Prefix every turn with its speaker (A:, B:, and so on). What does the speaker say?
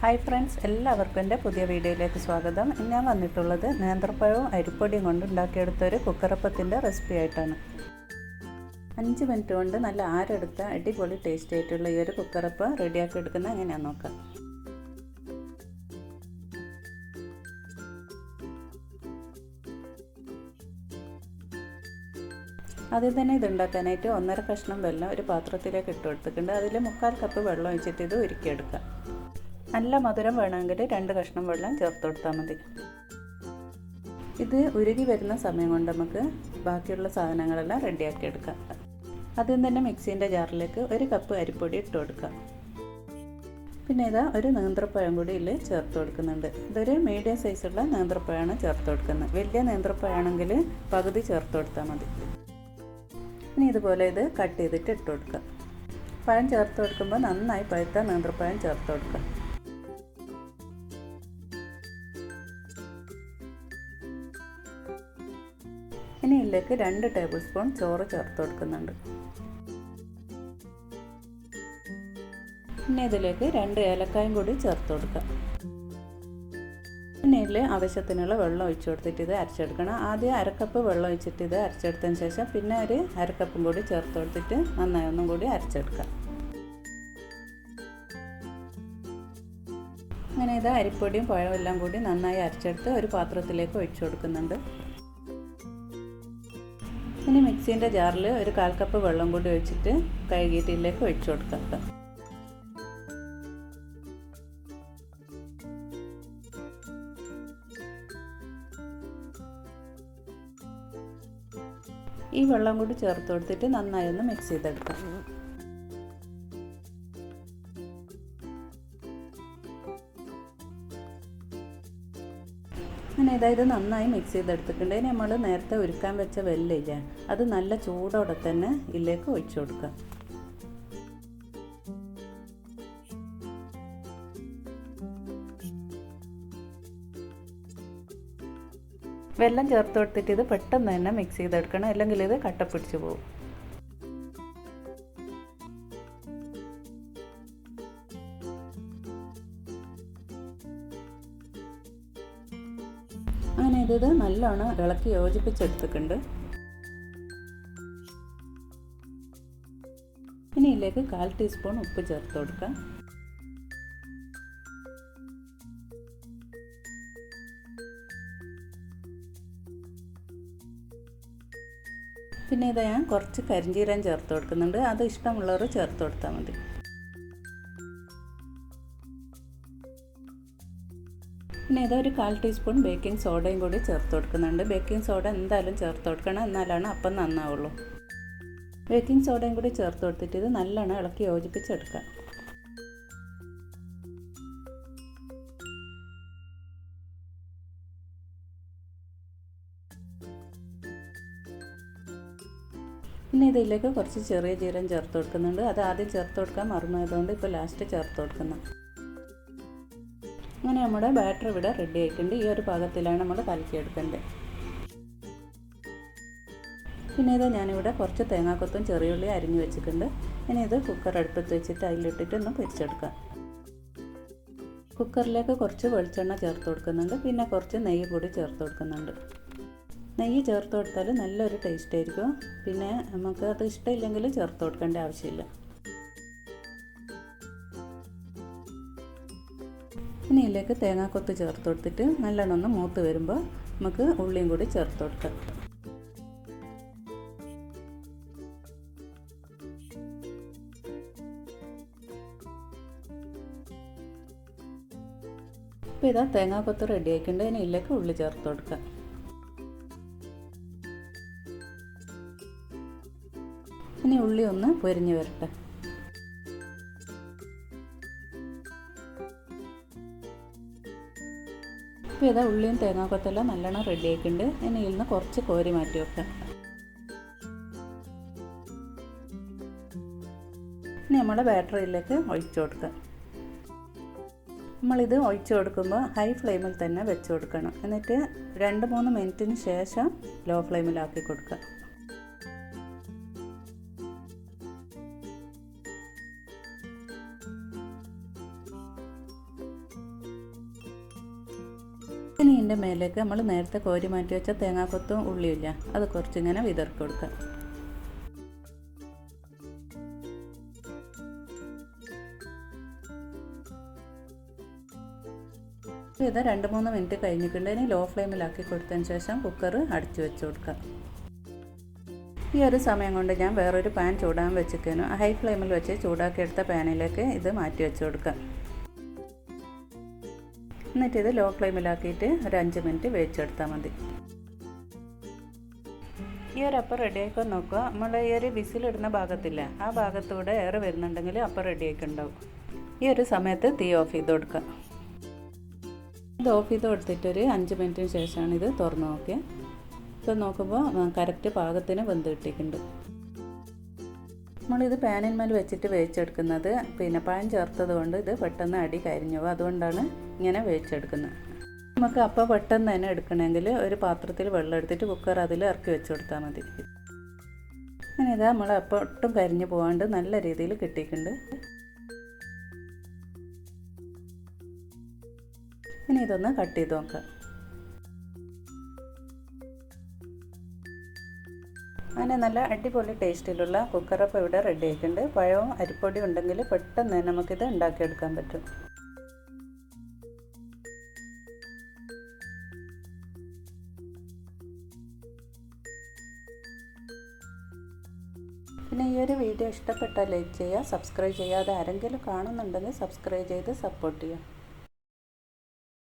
A: Hi friends എല്ലാവർക്കും എന്റെ പുതിയ വീഡിയോയിലേക്ക് സ്വാഗതം. ഞാൻ വന്നിട്ടുള്ളത് നേന്ത്രപ്പഴവും അരിപ്പൊടിയും കൊണ്ട് ഉണ്ടാക്കിയെടുത്ത ഒരു കുക്കറപ്പത്തിന്റെ റെസിപ്പി ആയിട്ടാണ്. അഞ്ച് മിനിറ്റ് കൊണ്ട് നല്ല ആരെടുത്ത അടിപൊളി ടേസ്റ്റ് ആയിട്ടുള്ള ഈ ഒരു കുക്കറപ്പ് റെഡിയാക്കി എടുക്കുന്നത് എങ്ങനെയാണെന്ന് നോക്കാം. ആദ്യം തന്നെ ഇത് ഉണ്ടാക്കാനായിട്ട് ഒന്നര കഷ്ണം വെള്ളം ഒരു പാത്രത്തിലേക്ക് ഇട്ട് കൊടുത്തിട്ടുണ്ട്. അതിൽ മുക്കാൽ കപ്പ് വെള്ളം ഒഴിച്ചിട്ട് ഇത് ഉരുക്കിയെടുക്കാം. നല്ല മധുരം വേണമെങ്കിൽ രണ്ട് കഷ്ണം വെള്ളം ചേർത്ത് കൊടുത്താൽ മതി. ഇത് ഉരുകി വരുന്ന സമയം കൊണ്ട് നമുക്ക് ബാക്കിയുള്ള സാധനങ്ങളെല്ലാം റെഡിയാക്കി എടുക്കാം. ആദ്യം തന്നെ മിക്സീന്റെ ജാറിലേക്ക് ഒരു കപ്പ് അരിപ്പൊടി ഇട്ട് കൊടുക്കാം. പിന്നെ ഇതാ ഒരു നേന്ത്രപ്പഴം കൂടി ഇതിൽ ചേർത്ത് കൊടുക്കുന്നുണ്ട്. ഇതൊരു മീഡിയം സൈസുള്ള നേന്ത്രപ്പഴമാണ് ചേർത്ത് കൊടുക്കുന്നത്. വലിയ നേന്ത്രപ്പഴമാണെങ്കിൽ പകുതി ചേർത്ത് കൊടുത്താൽ മതി. ഇനി ഇതുപോലെ ഇത് കട്ട് ചെയ്തിട്ട് ഇട്ട് കൊടുക്കുക പഴം ചേർത്ത് കൊടുക്കുമ്പോൾ നന്നായി പഴുത്ത നേന്ത്രപ്പഴം ചേർത്ത് കൊടുക്കുക ഇനി രണ്ട് ടേബിൾ സ്പൂൺ ചോറ് ചേർത്ത് കൊടുക്കുന്നുണ്ട്. ഇനി ഇതിലേക്ക് രണ്ട് ഏലക്കായും കൂടി ചേർത്ത് കൊടുക്കുക. പിന്നെ ഇതിൽ ആവശ്യത്തിനുള്ള വെള്ളം ഒഴിച്ചു കൊടുത്തിട്ട് ഇത് അരച്ചെടുക്കണം. ആദ്യം അരക്കപ്പ് വെള്ളം ഒഴിച്ചിട്ട് ഇത് അരച്ചെടുത്തതിന് ശേഷം പിന്നെ ഒരു അരക്കപ്പും കൂടി ചേർത്ത് കൊടുത്തിട്ട് നന്നായി ഒന്നും കൂടി അരച്ചെടുക്കാം അങ്ങനെ ഇത് അരിപ്പൊടിയും പഴവും എല്ലാം കൂടി നന്നായി അരച്ചെടുത്ത് ഒരു പാത്രത്തിലേക്ക് ഒഴിച്ചു കൊടുക്കുന്നുണ്ട്. ഇനി മിക്സീന്റെ ജാറിൽ ഒരു കാൽ കപ്പ് വെള്ളം കൂടി ഒഴിച്ചിട്ട് കഴുകിയിട്ടിലേക്ക് ഒഴിച്ചു കൊടുക്കാം ഈ വെള്ളം കൂടി ചേർത്ത് കൊടുത്തിട്ട് നന്നായി ഒന്ന് മിക്സ് ചെയ്തെടുക്കാം. ഇതായത് നന്നായി മിക്സ് ചെയ്തെടുത്തിട്ടുണ്ട്. ഇനി നമ്മൾ നേരത്തെ ഒരുക്കാൻ വെച്ച വെല്ലില്ല അത് നല്ല ചൂടോടെ തന്നെ ഇതിലേക്ക് ഒഴിച്ചു കൊടുക്കാം വെള്ളം ചേർത്ത് കൊടുത്തിട്ട് ഇത് പെട്ടെന്ന് തന്നെ മിക്സ് ചെയ്തെടുക്കണം. അല്ലെങ്കിൽ ഇത് കട്ട പിടിച്ചു പോകും. അങ്ങനെ ഇത് നല്ലോണം ഇളക്കി യോജിപ്പിച്ചെടുത്തിട്ടുണ്ട്. ഇനി ഇതിലേക്ക് കാൽ ടീസ്പൂൺ ഉപ്പ് ചേർത്ത് കൊടുക്കാം. പിന്നെ ഇത് ഞാൻ കുറച്ച് കരിഞ്ചീരം ചേർത്ത് കൊടുക്കുന്നുണ്ട്. അത് ഇഷ്ടമുള്ളവർ ചേർത്ത് കൊടുത്താൽ മതി. പിന്നെ ഇതൊരു കാൽ ടീസ്പൂൺ ബേക്കിംഗ് സോഡയും കൂടി ചേർത്ത് കൊടുക്കുന്നുണ്ട്. ബേക്കിംഗ് സോഡ എന്തായാലും ചേർത്ത് കൊടുക്കണം. എന്നാലാണ് അപ്പം നന്നാവുള്ളൂ. ബേക്കിംഗ് സോഡയും കൂടി ചേർത്ത് കൊടുത്തിട്ട് ഇത് നല്ലോണം ഇളക്കി യോജിപ്പിച്ചെടുക്കാം. പിന്നെ ഇതിലേക്ക് കുറച്ച് ചെറിയ ജീരം ചേർത്ത് കൊടുക്കുന്നുണ്ട്. അത് ആദ്യം ചേർത്ത് കൊടുക്കാൻ മറന്നതുകൊണ്ട് ഇപ്പോൾ ലാസ്റ്റ് ചേർത്ത് കൊടുക്കുന്നു. അങ്ങനെ നമ്മുടെ ബാറ്റർ ഇവിടെ റെഡി ആയിട്ടുണ്ട്. ഈ ഒരു പാകത്തിലാണ് നമ്മൾ കലക്കിയെടുക്കേണ്ടത്. പിന്നെ ഇത് ഞാനിവിടെ കുറച്ച് തേങ്ങാക്കൊത്തും ചെറിയുള്ളി അരിഞ്ഞു വെച്ചിട്ടുണ്ട്. ഇനി ഇത് കുക്കർ അടുപ്പത്ത് വെച്ചിട്ട് അതിലിട്ടിട്ട് ഒന്ന് പൊരിച്ചെടുക്കാം. കുക്കറിലേക്ക് കുറച്ച് വെളിച്ചെണ്ണ ചേർത്ത് കൊടുക്കുന്നുണ്ട്. പിന്നെ കുറച്ച് നെയ്യ് കൂടി ചേർത്ത് കൊടുക്കുന്നുണ്ട്. നെയ്യ് ചേർത്ത് കൊടുത്താൽ നല്ലൊരു ടേസ്റ്റ് ആയിരിക്കും. പിന്നെ നമുക്ക് അത് ഇഷ്ടമില്ലെങ്കിൽ ചേർത്ത് കൊടുക്കേണ്ട ആവശ്യമില്ല. ഇനി ഇതിലേക്ക് തേങ്ങാക്കൊത്ത് ചേർത്ത് കൊടുത്തിട്ട് നല്ലോണം ഒന്ന് മൂത്ത് വരുമ്പോൾ നമുക്ക് ഉള്ളിയും കൂടി ചേർത്ത് കൊടുക്കാം. അപ്പോൾ ഇതാ തേങ്ങാക്കൊത്ത് റെഡി ആക്കിയിട്ട് ഇനി ഇതിലേക്ക് ഉള്ളി ചേർത്ത് കൊടുക്കാം. ഇനി ഉള്ളി ഒന്ന് പൊരിഞ്ഞ് വരട്ടെ. ഇപ്പോൾ ഇതാ ഉള്ളിയും തേങ്ങാക്കൊത്തെല്ലാം നല്ലോണം റെഡി ഞാൻ ഇനി ഇതിൽ നിന്ന് കുറച്ച് കോരി മാറ്റി വെക്കാം. ഇനി നമ്മുടെ ബാറ്ററിയിലേക്ക് ഒഴിച്ചു കൊടുക്കാം. നമ്മളിത് ഒഴിച്ചു കൊടുക്കുമ്പോൾ ഹൈ ഫ്ലെയിമിൽ തന്നെ വെച്ച് കൊടുക്കണം. എന്നിട്ട് രണ്ട് മൂന്ന് മിനിറ്റിന് ശേഷം ലോ ഫ്ലെയിമിലാക്കി കൊടുക്കുക. ഇനി ഇതിന്റെ മേലേക്ക് നമ്മൾ നേരത്തെ കോരി മാറ്റി വെച്ച തേങ്ങാക്കൊത്തും ഉള്ളിയില്ല. അത് കുറച്ചിങ്ങനെ വിതർക്ക് കൊടുക്കുക ഇത് രണ്ട് മൂന്ന് മിനിറ്റ് കഴിഞ്ഞിട്ടുണ്ട്. ഇനി ലോ ഫ്ലെയിമിലാക്കി കൊടുത്തതിന് ശേഷം കുക്കർ അടച്ചു വെച്ച് കൊടുക്കാം ഈ ഒരു സമയം കൊണ്ട് ഞാൻ വേറൊരു പാൻ ചൂടാൻ വെച്ചിരിക്കുന്നു. ഹൈ ഫ്ലെയിമിൽ വെച്ച് ചൂടാക്കിയെടുത്ത പാനിലേക്ക് ഇത് മാറ്റി വെച്ച് കൊടുക്കാം എന്നിട്ട് ഇത് ലോ ഫ്ലെയിമിലാക്കിയിട്ട് ഒരു അഞ്ച് മിനിറ്റ് വേവിച്ചെടുത്താൽ മതി. ഈ ഒരു അപ്പം റെഡിയാക്കാൻ നോക്കുക. നമ്മൾ ഈ ഒരു വിസിലിടുന്ന ഭാഗത്തില്ല ആ ഭാഗത്തൂടെ എയർ വരുന്നുണ്ടെങ്കിൽ അപ്പം റെഡിയാക്കി ഉണ്ടാവും. ഈ ഒരു സമയത്ത് തീ ഓഫ് ചെയ്ത് കൊടുക്കുക. ഇത് ഓഫ് ചെയ്ത് കൊടുത്തിട്ടൊരു അഞ്ച് മിനിറ്റിന് ശേഷമാണ് ഇത് തുറന്ന് നോക്കിയത് ഇപ്പം നോക്കുമ്പോൾ കറക്റ്റ് പാകത്തിന് വെന്ത് കിട്ടിയിട്ടുണ്ട്. നമ്മളിത് പാനിന്മേൽ വെച്ചിട്ട് വേവിച്ചെടുക്കുന്നത്. പിന്നെ പഴം ചേർത്തത് കൊണ്ട് ഇത് പെട്ടെന്ന് അടി കരിഞ്ഞു അതുകൊണ്ടാണ് ഇങ്ങനെ വേവിച്ചെടുക്കുന്നത്. നമുക്ക് അപ്പം പെട്ടെന്ന് തന്നെ എടുക്കണമെങ്കിൽ ഒരു പാത്രത്തിൽ വെള്ളം എടുത്തിട്ട് കുക്കർ അതിൽ ഇറക്കി വെച്ച് കൊടുത്താൽ മതി. അങ്ങനെ ഇതാ നമ്മൾ അപ്പം ഒട്ടും കരിഞ്ഞു പോകാണ്ട് നല്ല രീതിയിൽ കിട്ടിയിട്ടുണ്ട്. ഇനി ഇതൊന്ന് കട്ട് ചെയ്ത് നോക്കാം. അങ്ങനെ നല്ല അടിപൊളി ടേസ്റ്റിലുള്ള കുക്കറപ്പം ഇവിടെ റെഡി ആയിട്ടുണ്ട് പഴവും അരിപ്പൊടി ഉണ്ടെങ്കിൽ പെട്ടെന്ന് നമുക്കിത് ഉണ്ടാക്കിയെടുക്കാൻ പറ്റും. പിന്നെ ഈ ഒരു വീഡിയോ ഇഷ്ടപ്പെട്ടാൽ ലൈക്ക് ചെയ്യുക സബ്സ്ക്രൈബ് ചെയ്യാതെ ആരെങ്കിലും കാണുന്നുണ്ടെങ്കിൽ സബ്സ്ക്രൈബ് ചെയ്ത് സപ്പോർട്ട് ചെയ്യുക.